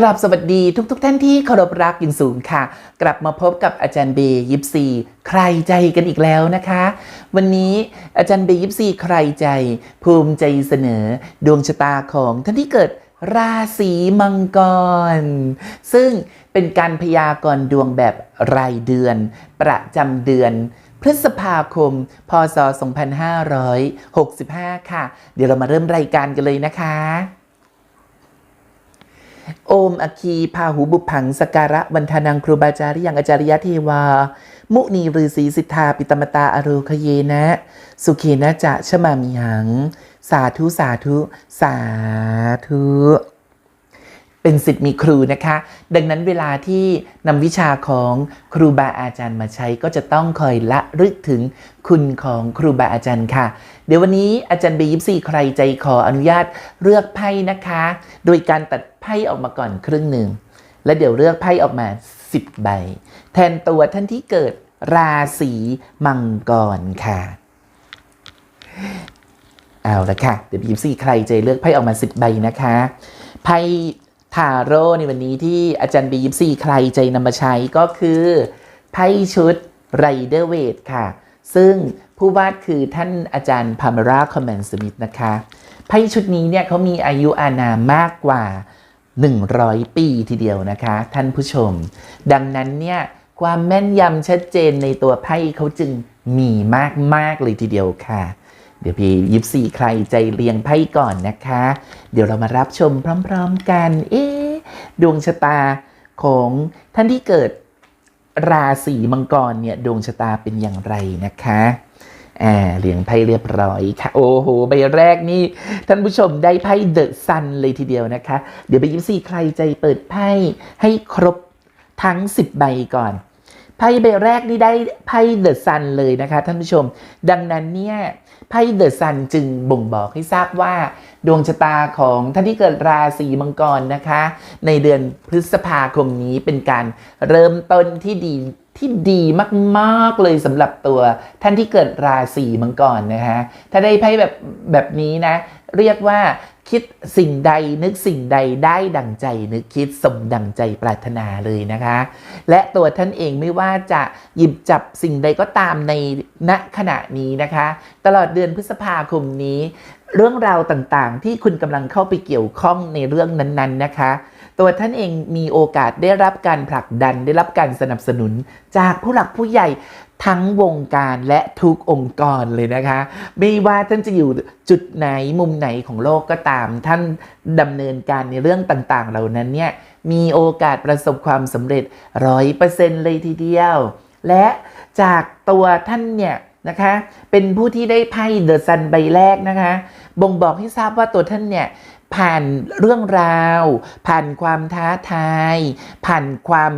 กราบสวัสดีทุกๆทท่านที่เคารพรักอย่างสูงค่ะ กลับมาพบกับอาจารย์เบย์ยิปซีใครใจกันอีกแล้วนะคะ วันนี้อาจารย์เบย์ยิปซีใครใจ ภูมิใจเสนอ ดวงชะตาของท่านที่เกิดราศีมังกร ซึ่งเป็นการพยากรณ์ดวงแบบรายเดือน ประจำเดือนพฤษภาคม พศ 2565 ค่ะ เดี๋ยวเรามาเริ่มรายการกันเลยนะคะ โอมอคีพาหูบุพังสการะวันทานังครูบาจาริยังอาจาริยเทวา มุนีฤาษีสิทธาปิตมตาอโรคเยนะ สุเขนะจะชมามิหัง สาธุ สาธุ สาธุเป็นสิทธิ์มีครูนะคะ ดังนั้นเวลาที่นำวิชาของครูบาอาจารย์มาใช้ก็จะต้องคอยละลึกถึงคุณของครูบาอาจารย์ค่ะ เดี๋ยววันนี้อาจารย์เบยิปซีใครใจขออนุญาตเลือกไพ่นะคะ โดยการตัดไพ่ออกมาก่อนครึ่งหนึ่ง แล้วเดี๋ยวเลือกไพ่ออกมา 10 ใบ แทนตัวท่านที่เกิดราศีมังกรค่ะเอาละค่ะ เดี๋ยวบีซีใครจะเลือกไพ่ออกมา 10 ใบนะคะไพ่ทาโร่ในวันนี้ที่อาจารย์บีซีใครใจนำมาใช้ก็คือไพ่ชุดไรเดอร์เวทค่ะ ซึ่ง ผู้วาดคือท่านอาจารย์พามาราคอมแมนสมิธนะคะไพ่ชุดนี้เนี่ยเขามีอายุอานามมากกว่า 100 ปีทีเดียวนะคะ ท่านผู้ชม ดังนั้นเนี่ยความแม่นยำชัดเจนในตัวไพ่เขาจึงมีมากๆเลยทีเดียวค่ะ เดี๋ยวพี่ยิปซีใครใจเรียงไพ่ก่อนนะคะ เดี๋ยวเรามารับชมพร้อมๆกัน เอ๊ะดวงชะตาของท่านที่เกิดราศีมังกรเนี่ยดวงชะตาเป็นอย่างไรนะคะ อ่าเรียงไพ่เรียบร้อยค่ะ โอ้โห ใบแรกนี่ ท่านผู้ชมได้ไพ่เดอะซันเลยทีเดียวนะคะ เดี๋ยวไปยิปซีใครใจเปิดไพ่ให้ครบทั้ง 10 ใบก่อนไพ่ใบแรกนี่ได้ไพ่เดอะซันเลยนะคะท่านผู้ชม ดังนั้นเนี่ยไพ่เดอะซันจึงบ่งบอกให้ทราบว่า ดวงชะตาของท่านที่เกิดราศีมังกรนะคะ ในเดือนพฤษภาคมนี้เป็นการเริ่มต้นที่ดี ที่ดีมากๆเลยสำหรับตัวท่านที่เกิดราศีมังกรนะคะถ้าได้ไพ่แบบแบบนี้นะ เรียกว่าคิดสิ่งใดนึกสิ่งใดได้ดังใจ นึกคิดสมดังใจปรารถนาเลยนะคะ และตัวท่านเองไม่ว่าจะหยิบจับสิ่งใดก็ตามในณขณะนี้นะคะ ตลอดเดือนพฤษภาคมนี้ เรื่องราวต่างๆ ที่คุณกำลังเข้าไปเกี่ยวข้องในเรื่องนั้น ๆนะคะ ตัวท่านเองมีโอกาสได้รับการผลักดันได้รับการสนับสนุน จากผู้หลักผู้ใหญ่ทั้งวงการและทุกองค์กรเลยนะคะ ไม่ว่าท่านจะอยู่จุดไหนมุมไหนของโลกก็ตาม ท่านดำเนินการในเรื่องต่างๆ เหล่านั้นเนี่ยมีโอกาสประสบความสำเร็จร้อยเปอร์เซ็นต์เลยทีเดียว และจากตัวท่านเนี่ยนะคะเป็นผู้ที่ได้ไพ่เดอะซันใบแรกนะคะ บ่งบอกให้ทราบว่าตัวท่านเนี่ย ผ่านเรื่องราว ผ่านความท้าทาย ผ่านความ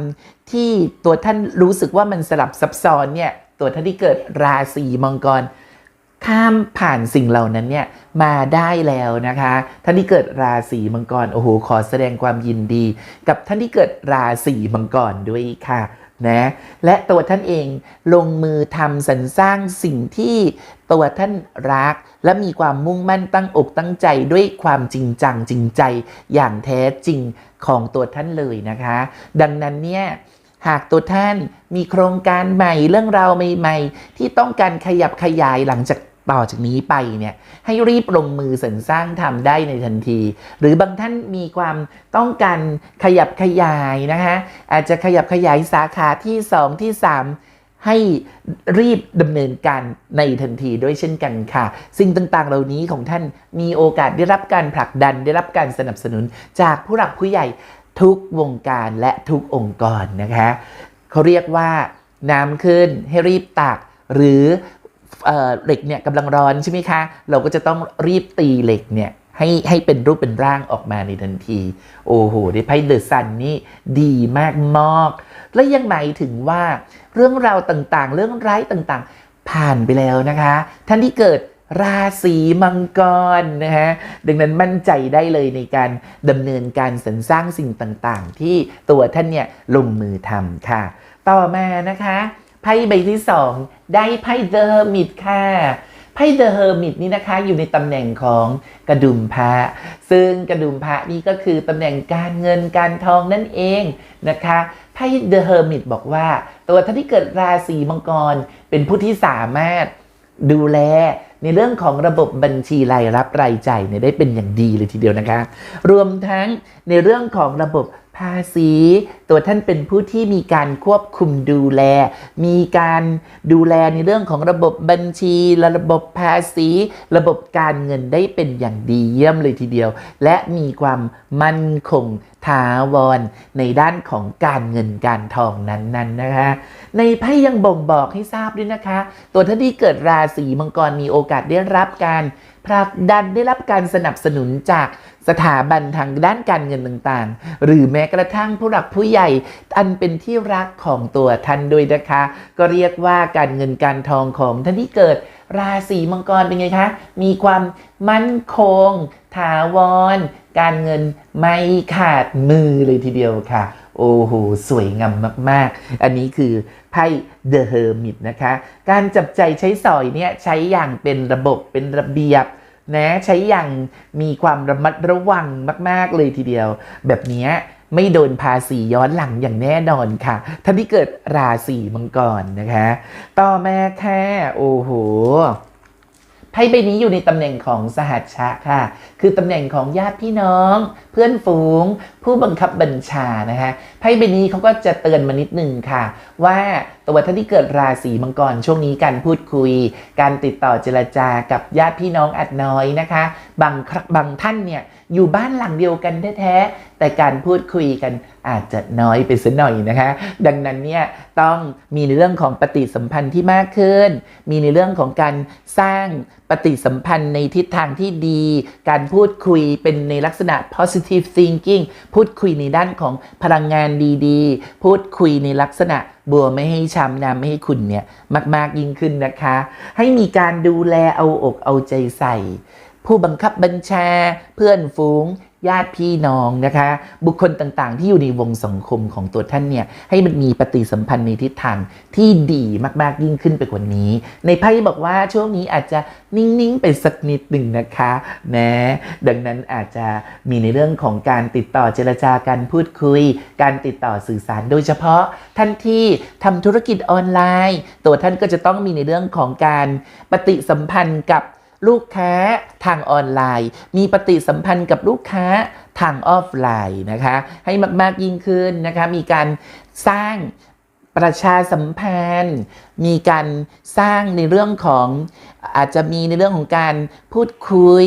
ที่ตัวท่านรู้สึกว่ามันสลับซับซ้อนเนี่ยตัวท่านที่เกิดราศีมังกรข้ามผ่านสิ่งเหล่านั้นเนี่ยมาได้แล้วนะคะท่านที่เกิดราศีมังกรโอ้โหขอแสดงความยินดี กับท่านที่เกิดราศีมังกรด้วยค่ะนะและตัวท่านเองลงมือทำสรรสร้างสิ่งที่ ตัวท่านรัก และมีความมุ่งมั่นตั้งอกตั้งใจด้วยความจริงจังจริงใจอย่างแท้จริงของตัวท่านเลยนะคะ ดังนั้นเนี่ยหากตัวท่านมีโครงการใหม่เรื่องราวใหม่ ๆ ที่ต้องการขยับขยายหลังจากต่อจากนี้ไปเนี่ยให้รีบลงมือสรรสร้างทำได้ในทันที หรือบางท่านมีความต้องการขยับขยายนะคะอาจจะขยับขยายสาขาที่ 2 ที่ 3 ให้รีบดำเนินการในทันทีด้วยเช่นกันค่ะ สิ่งต่างๆ เหล่านี้ของท่านมีโอกาสได้รับการผลักดันได้รับการสนับสนุนจากผู้หลักผู้ใหญ่ทุกวงการและทุกองค์กรนะคะเขาเรียกว่าน้ำขึ้นให้รีบตักหรือเหล็กเนี่ยกำลังร้อนใช่ไหมคะ เราก็จะต้องรีบตีเหล็กเนี่ยให้ให้เป็นรูปเป็นร่างออกมาในทันที โอ้โหได้ไพ่เดอะซันนี่ดีมากมากและยังหมายถึงว่า เรื่องราวต่างๆ เรื่องร้ายต่างๆ ผ่านไปแล้วนะคะ ท่านที่เกิดราศีมังกรนะฮะ ดังนั้นมั่นใจได้เลยในการดำเนินการสรรสร้างสิ่งต่างๆ ที่ตัวท่านเนี่ยลงมือทำค่ะ ต่อมานะคะไพ่ใบที่สองได้ไพ่เดอร์มิดค่ะไพ่เดอะเฮอร์มิตนี่นะคะอยู่ในตำแหน่งของกระดุมพระซึ่งกระดุมพระนี่ก็คือตำแหน่งการเงินการทองนั่นเองนะคะ ไพ่เดอะเฮอร์มิตบอกว่า ตัวท่านที่เกิดราศีมังกรเป็นผู้ที่สามารถดูแลในเรื่องของระบบบัญชีรายรับรายจ่ายเนี่ยได้เป็นอย่างดีเลยทีเดียวนะคะ รวมทั้งในเรื่องของระบบภาษี ตัวท่านเป็นผู้ที่มีการควบคุมดูแล มีการดูแลในเรื่องของระบบบัญชี ระบบภาษี ระบบการเงินได้เป็นอย่างดีเยี่ยมเลยทีเดียว และมีความมั่นคง ถาวรในด้านของการเงินการทองนั้นๆนะคะ ในไพ่ยังบ่งบอกให้ทราบด้วยนะคะ ตัวท่านที่เกิดราศีมังกรมีโอกาสได้รับการผลักดันได้รับการสนับสนุนจากสถาบันทางด้านการเงินต่างๆ หรือแม้กระทั่งผู้หลักผู้ใหญ่ อันเป็นที่รักของตัวท่านด้วยนะคะ ก็เรียกว่าการเงินการทองของท่านที่เกิดราศีมังกรเป็นไงคะ มีความมั่นคง ถาวร การเงินไม่ขาดมือเลยทีเดียวค่ะ โอ้โห สวยงามมาก ๆ อันนี้คือไพ่ The Hermit นะคะ การจับใจใช้สอยเนี่ยใช้อย่างเป็นระบบเป็นระเบียบนะใช้อย่างมีความระมัดระวังมาก ๆ เลยทีเดียว แบบนี้ไม่โดนภาษีย้อนหลังอย่างแน่นอนค่ะ ท่านที่เกิดราศีมังกรนะคะ ต่อมาค่ะ โอ้โห ไพ่ใบนี้อยู่ในตำแหน่งของสหัชชะค่ะ คือตำแหน่งของญาติพี่น้อง เพื่อนฝูง ผู้บังคับบัญชานะคะไพ่ใบนี้เขาก็จะเตือนมานิดนึงค่ะ ว่าตัวท่านที่เกิดราศีมังกรช่วงนี้การพูดคุย การติดต่อเจรจากับญาติพี่น้องอัดน้อยนะคะ บางครั้งบางท่านเนี่ย อยู่บ้านหลังเดียวกันแท้ๆแต่การพูดคุยกันอาจจะน้อยไปสักหน่อยนะคะ ดังนั้นเนี่ยต้องมีในเรื่องของปฏิสัมพันธ์ที่มากขึ้น มีในเรื่องของการสร้างปฏิสัมพันธ์ในทิศทางที่ดี การพูดคุยเป็นในลักษณะ positive thinking พูดคุยในด้านของพลังงานดีๆ พูดคุยในลักษณะบัวไม่ให้ช้ำน้ำไม่ให้ขุ่นเนี่ยมาก ๆยิ่งขึ้นนะคะ ให้มีการดูแลเอาอกเอาใจใส่ ผู้บังคับบัญชา เพื่อนฝูง ญาติพี่น้องนะคะ บุคคลต่างๆ ที่อยู่ในวงสังคมของตัวท่านเนี่ยให้มันมีปฏิสัมพันธ์ในทิศทางที่ดีมากๆยิ่งขึ้นไปกว่านี้ ในไพ่บอกว่าช่วงนี้อาจจะนิ่งๆไปสักนิดหนึ่งนะคะนะดังนั้นอาจจะมีในเรื่องของการติดต่อเจรจาการพูดคุย การติดต่อสื่อสารโดยเฉพาะท่านที่ทำธุรกิจออนไลน์ ตัวท่านก็จะต้องมีในเรื่องของการปฏิสัมพันธ์กับ ลูกค้าทางออนไลน์ มีปฏิสัมพันธ์กับลูกค้าทางออฟไลน์นะคะ ให้มากๆยิ่งขึ้นนะคะ มีการสร้างประชาสัมพันธ์ มีการสร้างในเรื่องของอาจจะมีในเรื่องของการพูดคุย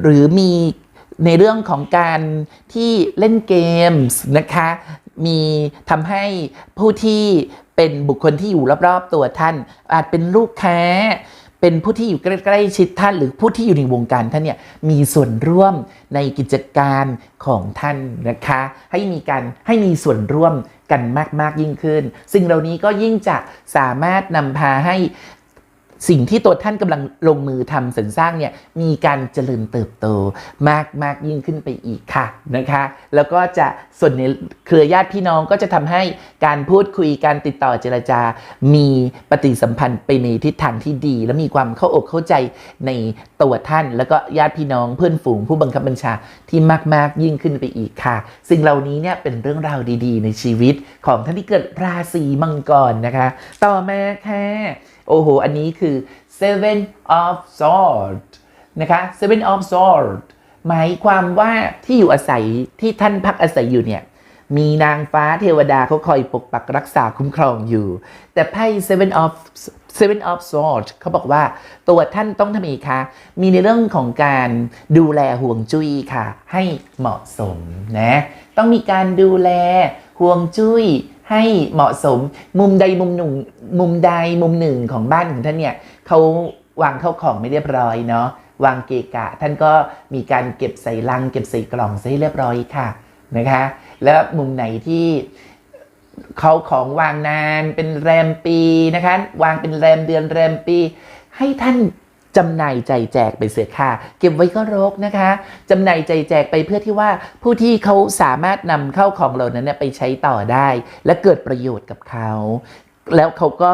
หรือมีในเรื่องของการที่เล่นเกมส์นะคะ มีทำให้ผู้ที่เป็นบุคคลที่อยู่รอบๆตัวท่าน อาจเป็นลูกค้า เป็นผู้ที่อยู่ใกล้ๆชิดท่านหรือผู้ที่อยู่ในวงการท่านเนี่ยมีส่วนร่วมในกิจการของท่านนะคะ ให้มีการให้มีส่วนร่วมกันมาก ๆ ยิ่งขึ้นสิ่งเหล่านี้ก็ยิ่งจะสามารถนำพาให้ สิ่งที่ตัวท่านกำลังลงมือทำสรรสร้างเนี่ยมีการเจริญเติบโตมากมากยิ่งขึ้นไปอีกค่ะนะคะ แล้วก็จะส่วนในเครือญาติพี่น้องก็จะทำให้การพูดคุยการติดต่อเจรจา มีปฏิสัมพันธ์ไปในทิศทางที่ดี และมีความเข้าอกเข้าใจในตัวท่าน แล้วก็ญาติพี่น้องเพื่อนฝูงผู้บังคับบัญชาที่มากๆยิ่งขึ้นไปอีกค่ะ สิ่งเหล่านี้เนี่ยเป็นเรื่องราวดี ๆ ในชีวิตของท่านที่เกิดราศีมังกรนะคะ ต่อมาค่ะ โอ้โห อันนี้คือ seven of swords นะคะ seven of swords หมายความว่าที่อยู่อาศัยที่ท่านพักอาศัยอยู่เนี่ย มีนางฟ้าเทวดาเขาคอยปกปักรักษาคุ้มครองอยู่ แต่ไพ่ seven of seven of swords เขาบอกว่าตัวท่านต้องทำเองคะมีในเรื่องของการดูแลห่วงจุ้ยค่ะ ให้เหมาะสมนะ ต้องมีการดูแลห่วงจุ้ย ให้เหมาะสมมุมใดมุมหนึ่งมุมใดมุมหนึ่งของบ้านของท่านเนี่ยเขาวางเข้าของไม่เรียบร้อยเนาะวางเกะกะ ท่านก็มีการเก็บใส่ลัง เก็บใส่กล่องให้เรียบร้อยค่ะนะคะแล้วมุมไหนที่เขาของวางนานเป็นแรมปีนะคะวางเป็นแรมเดือนแรมปี ให้ท่าน จำหน่ายใจแจกไปเสียค่ะ เก็บไว้ก็รกนะคะจำหน่ายใจแจกไปเพื่อที่ว่าผู้ที่เขาสามารถนำเข้าของเหล่านั้นไปใช้ต่อได้ และเกิดประโยชน์กับเขา แล้วเขาก็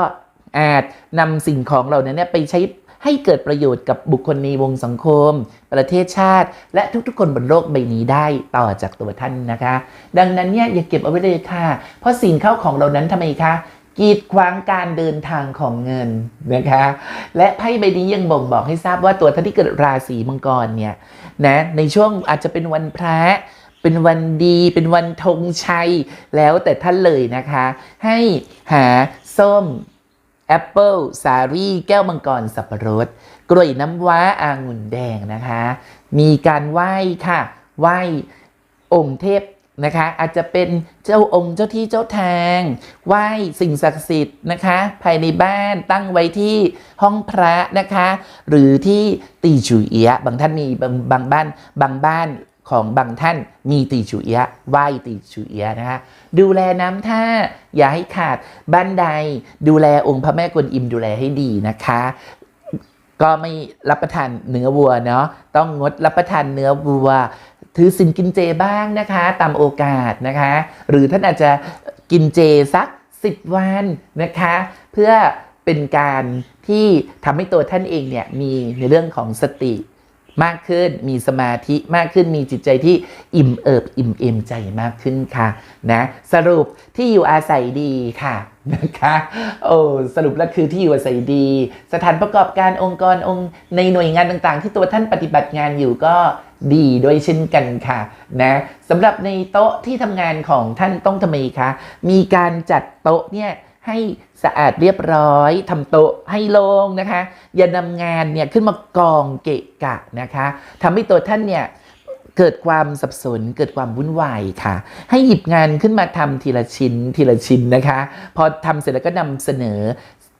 อาจนำสิ่งของเหล่านั้นไปใช้ให้เกิดประโยชน์กับบุคคลในวงสังคม ประเทศชาติ และทุกๆ คนบนโลกใบนี้ได้ต่อจากตัวท่านนะคะ ดังนั้นเนี่ยอย่าเก็บเอาไว้เลยค่ะ เพราะสิ่งเข้าของเรานั้นทำไมคะ กีดขวางการเดินทางของเงินนะคะ และไพ่ใบนี้ยังบ่งบอกให้ทราบว่าตัวท่านที่เกิดราศีมังกรเนี่ยนะในช่วงอาจจะเป็นวันพระเป็นวันดีเป็นวันธงชัย แล้วแต่ท่านเลยนะคะ ให้หาส้มแอปเปิลสาลี่แก้วมังกรสับปะรด กล้วยน้ำว้าอางุ่นแดงนะคะ มีการไหว้ค่ะ ไหว้องค์เทพ นะคะ อาจจะเป็นเจ้าองค์เจ้าที่เจ้าทางไหว้สิ่งศักดิ์สิทธิ์นะคะ ภายในบ้านตั้งไว้ที่ห้องพระนะคะ หรือที่ตีจูเอียะบางท่านมีบางบางบ้านบางบ้านของบางท่านมีตีจูเอียะไหว้ตีจูเอียะนะคะดูแลน้ำท่าอย่าให้ขาดบ้านใด ดูแลองค์พระแม่กวนอิมดูแลให้ดีนะคะ ก็ไม่รับประทานเนื้อวัวเนาะต้องงดรับประทานเนื้อวัว ถือสินกินเจบ้างนะคะ ตามโอกาสนะคะ หรือท่านอาจจะกินเจสัก 10 วันนะคะ เพื่อเป็นการที่ทำให้ตัวท่านเองเนี่ยมีในเรื่องของสติมากขึ้นมีสมาธิมากขึ้นมีจิตใจที่อิ่มเอิบอิ่มเอมใจมากขึ้นค่ะนะสรุปที่อยู่อาศัยดีค่ะ นะคะโอ้สรุปแล้วคือที่อยู่อาศัยดี สถานประกอบการองค์กรองค์ในหน่วยงานต่างๆ ที่ตัวท่านปฏิบัติงานอยู่ก็ดีด้วยเช่นกันค่ะนะสำหรับในโต๊ะที่ทำงานของท่านต้องทำไมคะมีการจัดโต๊ะเนี่ยให้สะอาดเรียบร้อยทำโต๊ะให้โล่งนะคะ อย่านำงานเนี่ยขึ้นมากองเกะกะนะคะทำให้ตัวท่านเนี่ย เกิดความสับสนเกิดความวุ่นวายค่ะ ให้หยิบงานขึ้นมาทำทีละชิ้นทีละชิ้นนะคะ พอทำเสร็จแล้วก็นำเสนอ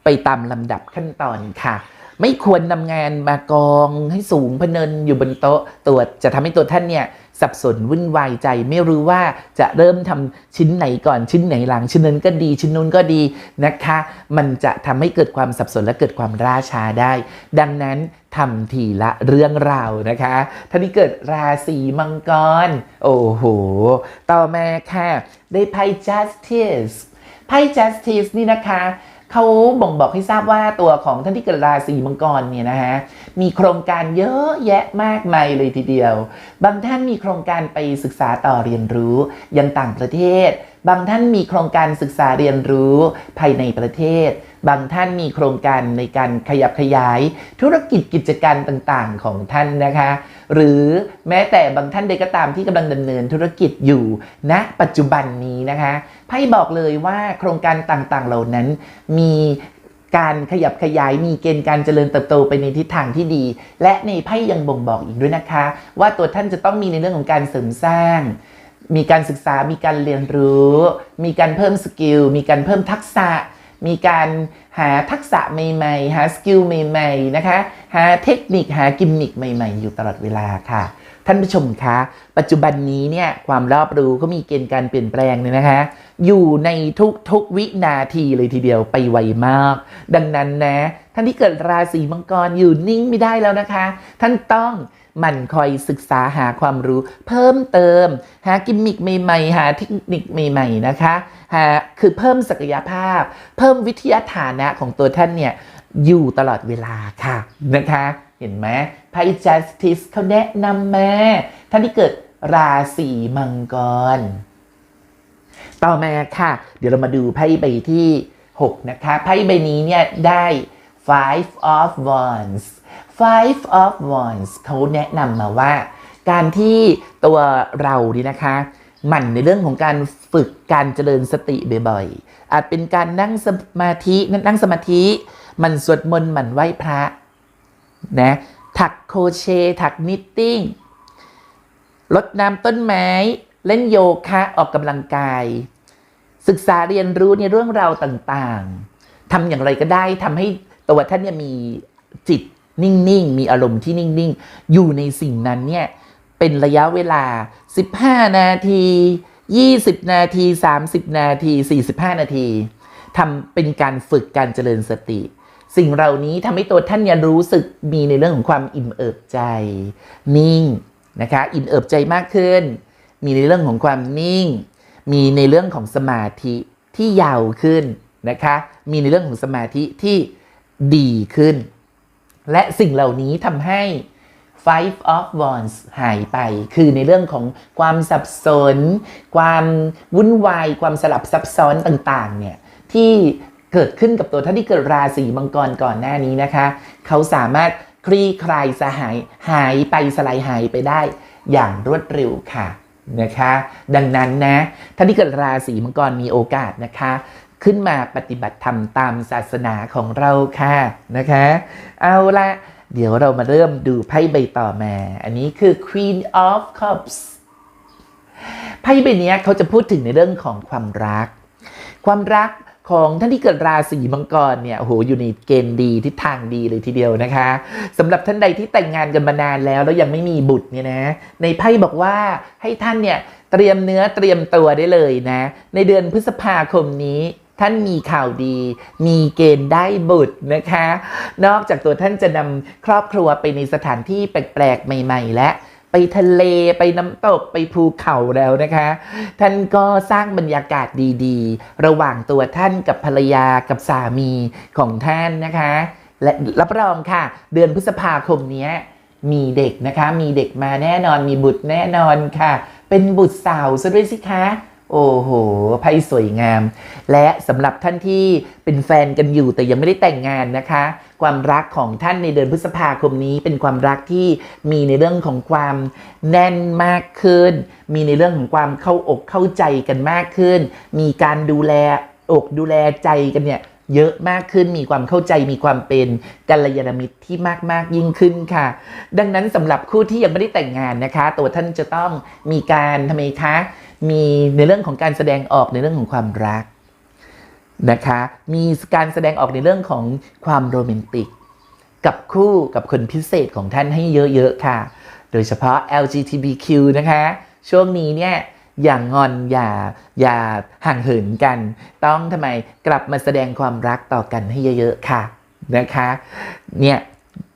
ไปตามลำดับขั้นตอนค่ะ ไม่ควรนำงานมากองให้สูงพเนินอยู่บนโต๊ะตัวจะทำให้ตัวท่านเนี่ยสับสนวุ่นวายใจไม่รู้ว่าจะเริ่มทำชิ้นไหนก่อนชิ้นไหนหลัง ชิ้นนั้นก็ดีชิ้นนู้นก็ดีนะคะ มันจะทำให้เกิดความสับสนและเกิดความล่าช้าได้ ดังนั้น ทำทีละเรื่องราวนะคะ ท่านที่เกิดราศีมังกร โอ้โห ต่อมาค่ะ ได้ไพ่ justice ไพ่ justice นี่นะคะ เขาบ่งบอกให้ทราบว่าตัวของท่านที่เกิดราศีมังกรเนี่ยนะฮะมีโครงการเยอะแยะมากมายเลยทีเดียว บางท่านมีโครงการไปศึกษาต่อเรียนรู้ยังต่างประเทศ บางท่านมีโครงการศึกษาเรียนรู้ภายในประเทศ บางท่านมีโครงการในการขยับขยาย ธุรกิจกิจการต่างๆของท่านนะคะ หรือแม้แต่บางท่านใดก็ตามที่กำลังดำเนินธุรกิจอยู่ณปัจจุบันนี้นะคะไพ่บอกเลยว่าโครงการต่างๆเหล่านั้นมีการขยับขยายมีเกณฑ์การเจริญเติบโตไปในทิศทางที่ดี และในไพ่ยังบ่งบอกอีกด้วยนะคะ ว่าตัวท่านจะต้องมีในเรื่องของการเสริมสร้าง มีการศึกษา มีการเรียนรู้ มีการเพิ่มสกิล มีการเพิ่มทักษะ มีการหาทักษะใหม่ๆ หาสกิลใหม่ๆนะคะหาเทคนิคหากิมมิคใหม่ๆ อยู่ตลอดเวลาค่ะ ท่านผู้ชมคะ ปัจจุบันนี้เนี่ยความรอบรู้ก็มีเกณฑ์การเปลี่ยนแปลงเนี่ยนะคะ อยู่ในทุกๆวินาทีเลยทีเดียวไปไวมาก ดังนั้นนะ ท่านที่เกิดราศีมังกรอยู่นิ่งไม่ได้แล้วนะคะ ท่านต้อง หมั่นคอยศึกษาหาความรู้เพิ่มเติม หากิมมิคใหม่ๆ หาเทคนิคใหม่ ๆ นะคะหาคือเพิ่มศักยภาพ เพิ่มวิทยาฐานะของตัวท่านเนี่ย อยู่ตลอดเวลาค่ะนะคะ เห็นไหมไพ่ justice เขาแนะนำมาท่านที่เกิดราศีมังกร ต่อมาค่ะ เดี๋ยวเรามาดูไพ่ใบที่ 6 นะคะ ไพ่ใบนี้เนี่ยได้ five of wands five of wands เขาแนะนำมาว่า การที่ตัวเรานี่นะคะหมั่นในเรื่องของการฝึกการเจริญสติบ่อยๆ อาจเป็นการนั่งสมาธินั่งสมาธิมันสวดมนต์หมั่นไหว้พระนะถักโครเชต์ถักนิตติ้งรดน้ำต้นไม้ เล่นโยคะออกกำลังกาย ศึกษาเรียนรู้ในเรื่องราวต่างๆทำอย่างไรก็ได้ทำให้ตัวท่านเนี่ยมีจิต นิ่งๆ มีอารมณ์ที่นิ่งๆ อยู่ในสิ่งนั้นเนี่ย เป็นระยะเวลา 15 นาที 20 นาที 30 นาที 45 นาทีทำเป็นการฝึกการเจริญสติ สิ่งเหล่านี้ทำให้ตัวท่านเนี่ยรู้สึกมีในเรื่องของความอิ่มเอิบใจ นิ่งนะคะ อิ่มเอิบใจมากขึ้น มีในเรื่องของความนิ่ง มีในเรื่องของสมาธิที่ยาวขึ้นนะคะ มีในเรื่องของสมาธิที่ดีขึ้น และสิ่งเหล่านี้ทำให้ Five of Wands หายไป คือในเรื่องของความสับสน ความวุ่นวาย ความสลับซับซ้อนต่างๆ เนี่ย ที่เกิดขึ้นกับตัวท่านที่เกิดราศีมังกรก่อนหน้านี้นะคะ เขาสามารถคลี่คลายสหายหายไปสลายหายไปได้อย่างรวดเร็วค่ะนะคะ ดังนั้นนะท่านที่เกิดราศีมังกรมีโอกาสนะคะ ขึ้นมาปฏิบัติธรรมตามศาสนาของเราค่ะนะคะ เอาละเดี๋ยวเรามาเริ่มดูไพ่ใบต่อมา อันนี้คือ Queen of Cups ไพ่ใบนี้เขาจะพูดถึงในเรื่องของความรัก ความรักของท่านที่เกิดราศีมังกรเนี่ยโอ้โหอยู่ในเกณฑ์ดีทิศทางดีเลยทีเดียวนะคะสำหรับท่านใดที่แต่งงานกันมานานแล้ว แล้วยังไม่มีบุตรเนี่ยนะ ในไพ่บอกว่าให้ท่านเนี่ยเตรียมเนื้อเตรียมตัวได้เลยนะ ในเดือนพฤษภาคมนี้ ท่านมีข่าวดี มีเกณฑ์ได้บุตรนะคะ นอกจากตัวท่านจะนำครอบครัวไปในสถานที่แปลกๆ ใหม่ ๆ และไปทะเลไปน้ำตกไปภูเขาแล้วนะคะ ท่านก็สร้างบรรยากาศดีๆ ระหว่างตัวท่านกับภรรยากับสามีของท่านนะคะ และรับรองค่ะ เดือนพฤษภาคมนี้มีเด็กนะคะ มีเด็กมาแน่นอนมีบุตรแน่นอนค่ะ เป็นบุตรสาวซะด้วยสิคะ โอ้โหไพ่สวยงาม และสำหรับท่านที่เป็นแฟนกันอยู่แต่ยังไม่ได้แต่งงานนะคะ ความรักของท่านในเดือนพฤษภาคมนี้เป็นความรักที่มีในเรื่องของความแน่นมากขึ้น มีในเรื่องของความเข้าอกเข้าใจกันมากขึ้น มีการดูแลอกดูแลใจกันเนี่ยเยอะมากขึ้นมีความเข้าใจมีความเป็นกัลยาณมิตรที่มากมากยิ่งขึ้นค่ะ ดังนั้นสำหรับคู่ที่ยังไม่ได้แต่งงานนะคะ ตัวท่านจะต้องมีการทำไมคะ มีในเรื่องของการแสดงออกในเรื่องของความรักนะคะ มีการแสดงออกในเรื่องของความโรแมนติก กับคู่กับคนพิเศษของท่านให้เยอะๆค่ะ โดยเฉพาะ LGBTQ นะคะ ช่วงนี้เนี่ยอย่างงอนอย่าอย่าห่างเหินกัน ต้องทำไมกลับมาแสดงความรักต่อกันให้เยอะๆค่ะนะคะ เนี่ย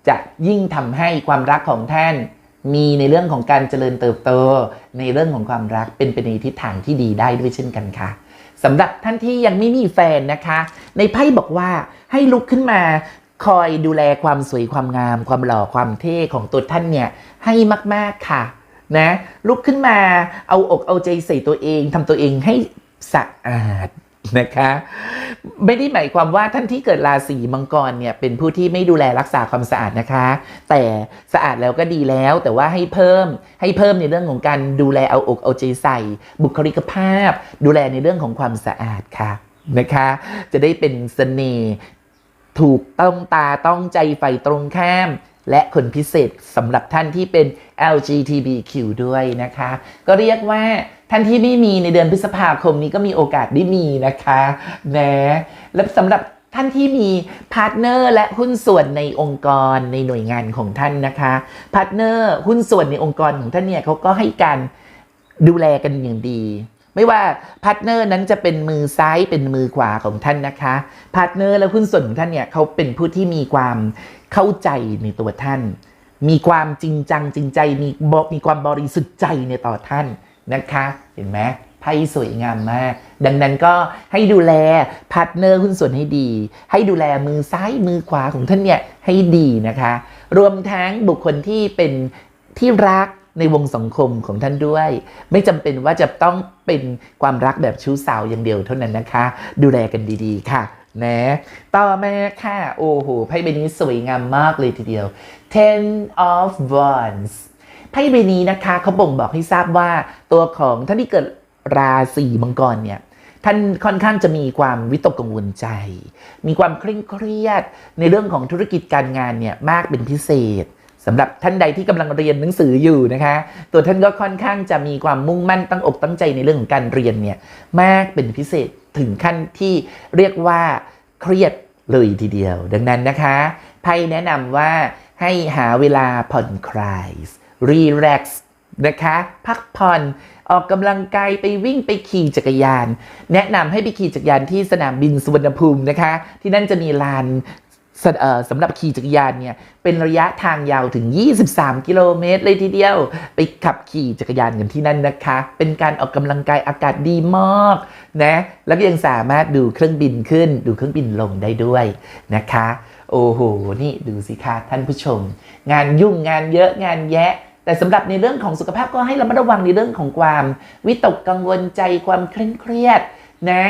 จะยิ่งทำให้ความรักของท่าน มีในเรื่องของการเจริญเติบโต ในเรื่องของความรักเป็นไปในทิศทางที่ดีได้ด้วยเช่นกันค่ะสำหรับท่านที่ยังไม่มีแฟนนะคะ ในไพ่บอกว่าให้ลุกขึ้นมาคอยดูแลความสวยความงาม ความหล่อความเท่ของตัวท่านเนี่ยให้มาก ๆค่ะนะลุกขึ้นมาเอาอกเอาใจใส่ตัวเองทำตัวเองให้สะอาด นะคะ ไม่ได้หมายความว่าท่านที่เกิดราศีมังกรเนี่ยเป็นผู้ที่ไม่ดูแลรักษาความสะอาดนะคะ แต่สะอาดแล้วก็ดีแล้ว แต่ว่าให้เพิ่มให้เพิ่มในเรื่องของการดูแลเอาอกเอาใจใส่ บุคลิกภาพ ดูแลในเรื่องของความสะอาดค่ะนะคะ จะได้เป็นเสน่ห์ถูกต้องตาต้องใจไฟตรงข้าม และคนพิเศษสำหรับท่านที่เป็น LGBTQ ด้วยนะคะ ก็เรียกว่าท่านที่ไม่มีในเดือนพฤษภาคมนี้ก็มีโอกาสได้มีนะคะนะและสำหรับท่านที่มีพาร์ทเนอร์และหุ้นส่วนในองค์กรในหน่วยงานของท่านนะคะพาร์ทเนอร์หุ้นส่วนในองค์กรของท่านเนี่ยเขาก็ให้การดูแลกันอย่างดี ไม่ว่าพาร์ทเนอร์นั้นจะเป็นมือซ้ายเป็นมือขวาของท่านนะคะพาร์ทเนอร์และหุ้นส่วนของท่านเนี่ยเขาเป็นผู้ที่มีความเข้าใจในตัวท่าน มีความจริงจังจริงใจมีบมีความบริสุทธิ์ใจในต่อท่านนะคะ เห็นไหมไพ่สวยงามมาก ดังนั้นก็ให้ดูแลพาร์ทเนอร์หุ้นส่วนให้ดี ให้ดูแลมือซ้ายมือขวาของท่านเนี่ยให้ดีนะคะ รวมทั้งบุคคลที่เป็นที่รักในวงสังคมของท่านด้วย ไม่จำเป็นว่าจะต้องเป็นความรักแบบชู้สาวอย่างเดียวเท่านั้นนะคะ ดูแลกันดีๆ ค่ะนะต่อมาค่ะ โอ้โหไพ่ใบนี้สวยงามมากเลยทีเดียว Ten of Wands ไพ่ใบนี้นะคะเขาบ่งบอกให้ทราบว่าตัวของท่านที่เกิดราศีมังกรเนี่ยท่านค่อนข้างจะมีความวิตกกังวลใจ มีความเคร่งเครียดในเรื่องของธุรกิจการงานเนี่ยมากเป็นพิเศษสำหรับท่านใดที่กำลังเรียนหนังสืออยู่นะคะ ตัวท่านก็ค่อนข้างจะมีความมุ่งมั่นตั้งอกตั้งใจในเรื่องของการเรียนเนี่ยมากเป็นพิเศษถึงขั้นที่เรียกว่าเครียดเลยทีเดียว ดังนั้นนะคะไพ่แนะนำว่า ให้หาเวลาผ่อนคลายรีแลกซ์นะคะ พักผ่อนออกกำลังกายไปวิ่งไปขี่จักรยาน แนะนำให้ไปขี่จักรยานที่สนามบินสุวรรณภูมินะคะ ที่นั่นจะมีลานสสำหรับขี่จักรยานเนี่ยเป็นระยะทางยาวถึง 23 กิโลเมตรเลยทีเดียว ไปขับขี่จักรยานกันที่นั่นนะคะ เป็นการออกกำลังกายอากาศดีมากนะ แล้วก็ยังสามารถดูเครื่องบินขึ้น ดูเครื่องบินลงได้ด้วยนะคะ โอ้โห นี่ดูสิคะท่านผู้ชม งานยุ่งงานเยอะงานแยะ แต่สำหรับในเรื่องของสุขภาพก็ให้ระมัดระวังในเรื่องของความวิตกกังวลใจความเคร่งเครียดนะ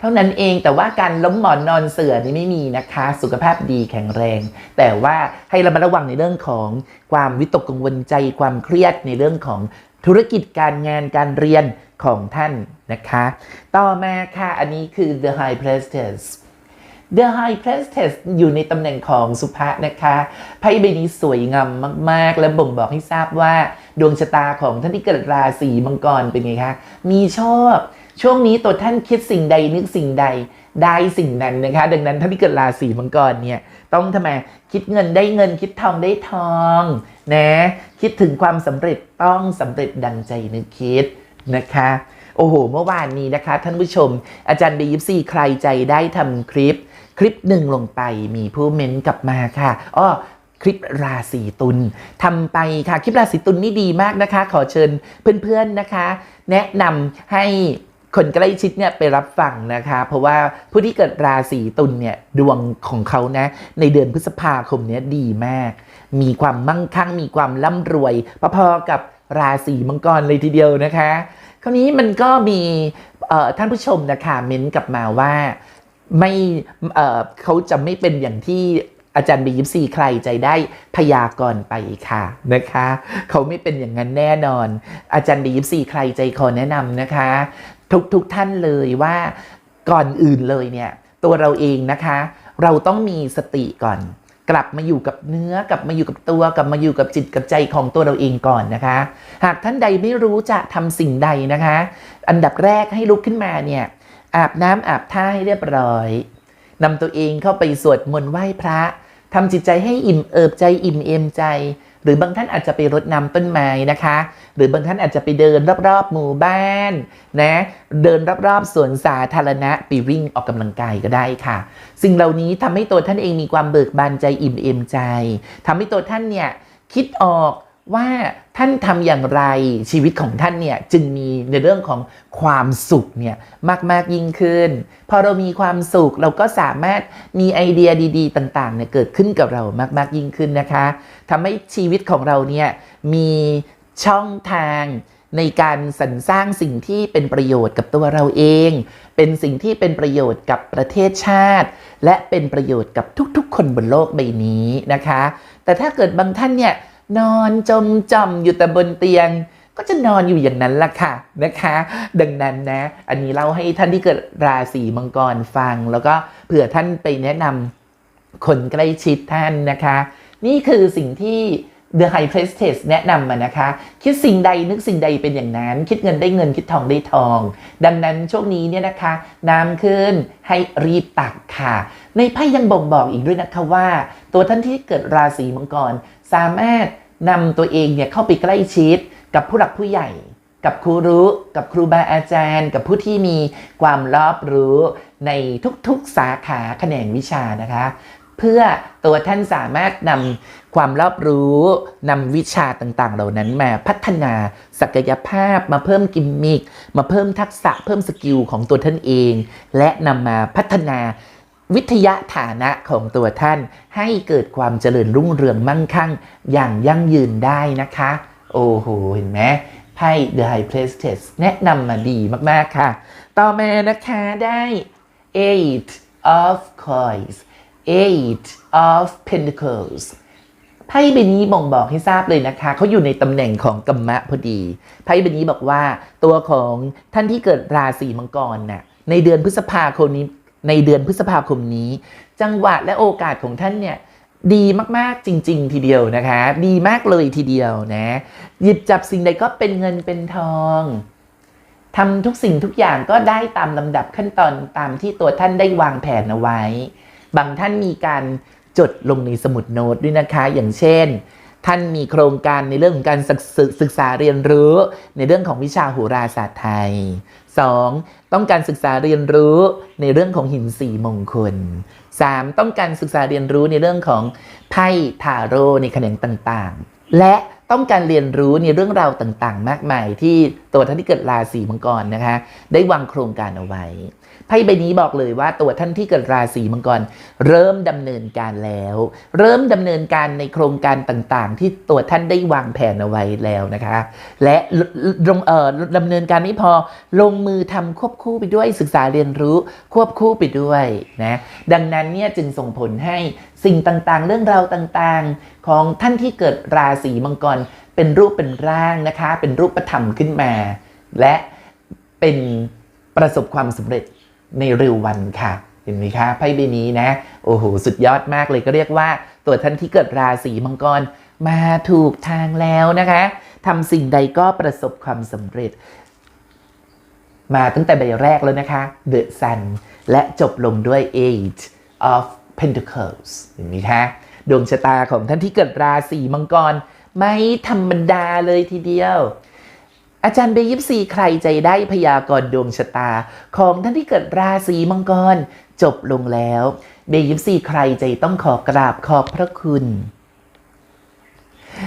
เท่านั้นเองแต่ว่าการล้มหมอนนอนเสื่อนี่ไม่มีนะคะ สุขภาพดีแข็งแรง แต่ว่าให้ระมัดระวังในเรื่องของความวิตกกังวลใจความเครียดในเรื่องของธุรกิจการงานการเรียนของท่านนะคะ ต่อมาค่ะ อันนี้คือ the high priestess The High Priestess อยู่ในตำแหน่งของสุภะนะคะไพ่ใบนี้สวยงามมาก ๆ และบ่งบอกให้ทราบว่า ดวงชะตาของท่านที่เกิดราศีมังกรเป็นไงคะ มีโชคช่วงนี้ตัวท่านคิดสิ่งใดนึกสิ่งใดได้สิ่งนั้นนะคะ ดังนั้นท่านที่เกิดราศีมังกรเนี่ยต้องทำไมคิดเงินได้เงินคิดทองได้ทองนะคิดถึงความสำเร็จต้องสำเร็จดังใจนึกคิดนะคะโอ้โห เมื่อวานนี้นะคะ ท่านผู้ชม อาจารย์บียิปซีใครใจได้ทำคลิป คลิปหนึ่งลงไปมีผู้เม้นต์กลับมาค่ะอ้อคลิปราศีตุลทำไปค่ะ คลิปราศีตุลนี่ดีมากนะคะ ขอเชิญเพื่อนๆนะคะ แนะนำให้คนใกล้ชิดเนี่ยไปรับฟังนะคะ เพราะว่าผู้ที่เกิดราศีตุลเนี่ยดวงของเขานะในเดือนพฤษภาคมเนี้ยดีมาก มีความมั่งคั่ง มีความร่ำรวยพอๆกับราศีมังกรเลยทีเดียวนะคะ คราวนี้มันก็มีท่านผู้ชมนะคะเม้นต์กลับมาว่า ไม่เออเขาจะไม่เป็นอย่างที่อาจารย์บียิปซีใครใจได้พยากรณ์ไปค่ะนะคะ เขาไม่เป็นอย่างนั้นแน่นอน อาจารย์บียิปซีใครใจขอแนะนำนะคะ ทุกทุกท่านเลยว่าก่อนอื่นเลยเนี่ย ตัวเราเองนะคะ เราต้องมีสติก่อน กลับมาอยู่กับเนื้อกลับมาอยู่กับตัว กลับมาอยู่กับจิตกับใจของตัวเราเองก่อนนะคะ หากท่านใดไม่รู้จะทำสิ่งใดนะคะ อันดับแรกให้ลุกขึ้นมาเนี่ย อาบน้ำอาบท่าให้เรียบร้อยนำตัวเองเข้าไปสวดมนต์ไหว้พระทำจิตใจให้อิ่มเอิบใจอิ่มเอมใจ หรือบางท่านอาจจะไปรดน้ำต้นไม้นะคะ หรือบางท่านอาจจะไปเดินรอบๆหมู่บ้านนะเดินรอบๆสวนสาธารณะไปวิ่งออกกำลังกายก็ได้ค่ะ สิ่งเหล่านี้ทำให้ตัวท่านเองมีความเบิกบานใจอิ่มเอมใจทำให้ตัวท่านเนี่ยคิดออก ว่าท่านทำอย่างไรชีวิตของท่านเนี่ยจึงมีในเรื่องของความสุขเนี่ยมากๆยิ่งขึ้น พอเรามีความสุขเราก็สามารถมีไอเดียดีๆ ต่างๆเนี่ยเกิดขึ้นกับเรามากๆยิ่งขึ้นนะคะทำให้ชีวิตของเราเนี่ยมีช่องทางในการสรรสร้างสิ่งที่เป็นประโยชน์กับตัวเราเอง เป็นสิ่งที่เป็นประโยชน์กับประเทศชาติ และเป็นประโยชน์กับทุกๆ คนบนโลกใบนี้นะคะ แต่ถ้าเกิดบางท่านเนี่ย นอนจมจอมอยู่แต่บนเตียง ก็จะนอนอยู่อย่างนั้นล่ะค่ะนะคะ ดังนั้นนะ อันนี้เล่าให้ท่านที่เกิดราศีมังกรฟัง แล้วก็เผื่อท่านไปแนะนำคนใกล้ชิดท่านนะคะ นี่คือสิ่งที่ The High p r e s t e s แนะนำมานะคะ คิดสิ่งใดนึกสิ่งใดเป็นอย่างนั้น คิดเงินได้เงินคิดทองได้ทอง ดังนั้นช่วงนี้เนี่ยนะคะ น้ำขึ้นให้รีบตักค่ะ ในไพ่ยังบ่งบอกอีกด้วยนะคะว่า ตัวท่านที่เกิดราศีมังกร สามารถนำตัวเองเนี่ยเข้าไปใกล้ชิด กับผู้หลักผู้ใหญ่ กับครูรู้ กับครูบาอาจารย์ กับผู้ที่มีความรอบรู้ในทุกๆสาขาแขนงวิชานะคะ เพื่อตัวท่านสามารถนำความรอบรู้นำวิชาต่างๆ เหล่านั้นมาพัฒนาศักยภาพมาเพิ่มกิมมิคมาเพิ่มทักษะเพิ่มสกิลของตัวท่านเอง และนำมาพัฒนา วิทยาฐานะของตัวท่าน ให้เกิดความเจริญรุ่งเรืองมั่งคั่ง อย่างยั่งยืนได้นะคะ โอ้โห เห็นไหมไพ่ The High Priestess แนะนำมาดีมาก ๆ ค่ะ ต่อมานะคะได้ eight of coins eight of pentacles ไพ่ใบนี้บ่งบอกให้ทราบเลยนะคะ เขาอยู่ในตำแหน่งของกัมมะพอดี ไพ่ใบนี้บอกว่าตัวของท่านที่เกิดราศีมังกรน่ะในเดือนพฤษภาคมนี้ ในเดือนพฤษภาคมนี้ จังหวะและโอกาสของท่านเนี่ยดีมากๆจริง ๆ ทีเดียวนะคะ ดีมากเลยทีเดียวนะ หยิบจับสิ่งใดก็เป็นเงินเป็นทองทำทุกสิ่งทุกอย่างก็ได้ตามลำดับขั้นตอนตามที่ตัวท่านได้วางแผนเอาไว้ บางท่านมีการจดลงในสมุดโน้ตด้วยนะคะ อย่างเช่น ท่านมีโครงการในเรื่องของการศึกษศึกษาเรียนรู้ ในเรื่องของวิชาโหราศาสตร์ไทย 2. ต้องการศึกษาเรียนรู้ในเรื่องของหินสีมงคล 3. ต้องการศึกษาเรียนรู้ในเรื่องของไพ่ทาโร่ในแขนงต่างๆ และต้องการเรียนรู้ในเรื่องราวต่างๆ มากมายที่ตัวท่านที่เกิดราศีมังกรนะคะ ได้วางโครงการเอาไว้ ไพ่ใบนี้บอกเลยว่าตัวท่านที่เกิดราศีมังกรเริ่มดำเนินการแล้ว เริ่มดำเนินการในโครงการต่างๆ ที่ตัวท่านได้วางแผนเอาไว้แล้วนะคะ และลงเอ่อดำเนินการนี้พอลงมือทำควบคู่ไปด้วยศึกษาเรียนรู้ควบคู่ไปด้วยนะดังนั้นเนี่ยจึงส่งผลให้สิ่งต่างๆ เรื่องราวต่างๆ ของท่านที่เกิดราศีมังกรเป็นรูปเป็นร่างนะคะ เป็นรูปธรรมขึ้นมา และเป็นประสบความสำเร็จ ในเร็ววันค่ะ เห็นไหมคะไพ่ใบนี้นะ โอ้โห สุดยอดมากเลยก็เรียกว่า ตัวท่านที่เกิดราศีมังกรมาถูกทางแล้วนะคะทำสิ่งใดก็ประสบความสำเร็จ มาตั้งแต่ใบแรกแล้วนะคะ The Sun และจบลงด้วย Eight of Pentacles เห็นไหมคะดวงชะตาของท่านที่เกิดราศีมังกร ไม่ธรรมดาเลยทีเดียว อาจารย์เบยิปซีใครใจได้พยากรณ์ดวงชะตา ของท่านที่เกิดราศีมังกร จบลงแล้ว เบยิปซีใครใจต้องขอกราบขอบพระคุณ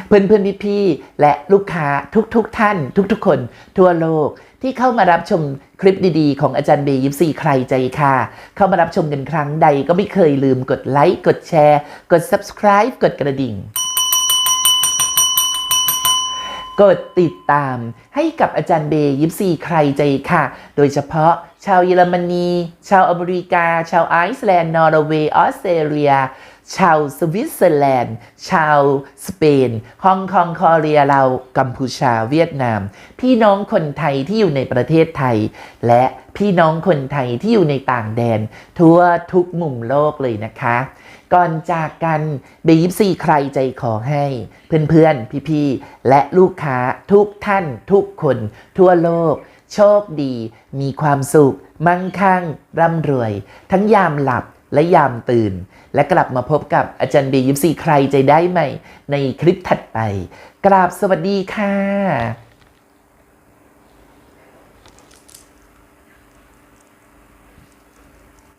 เพื่อนเพื่อนพี่พี่และลูกค้าทุกๆทท่าน ทุกๆ คนทั่วโลกที่เข้ามารับชมคลิปดีๆ ของอาจารย์เบยิปซีใครใจค่ะ เข้ามารับชมกันครั้งใดก็ไม่เคยลืมกดไลค์กดแชร์ กด subscribe กดกระดิ่ง กดติดตามให้กับอาจารย์เบย์ยิปซีใครใจค่ะ โดยเฉพาะชาวเยอรมนี ชาวอเมริกา ชาวไอซ์แลนด์ นอร์เวย์ ออสเตรเลีย ชาวสวิตเซอร์แลนด์ ชาวสเปน ฮ่องกงคอเรียเรากัมพูชา เวียดนาม พี่น้องคนไทยที่อยู่ในประเทศไทย และพี่น้องคนไทยที่อยู่ในต่างแดน ทั่วทุกมุมโลกเลยนะคะ ก่อนจากกันเบยิปซีใครใจขอให้ เพื่อนๆ พี่ๆ และลูกค้าทุกท่านทุกคน ทั่วโลก โชคดี มีความสุข มั่งคั่ง ร่ำรวย ทั้งยามหลับและยามตื่น และกลับมาพบกับอาจารย์เบยิปซีใครใจได้ไหมในคลิปถัดไป กราบสวัสดีค่ะ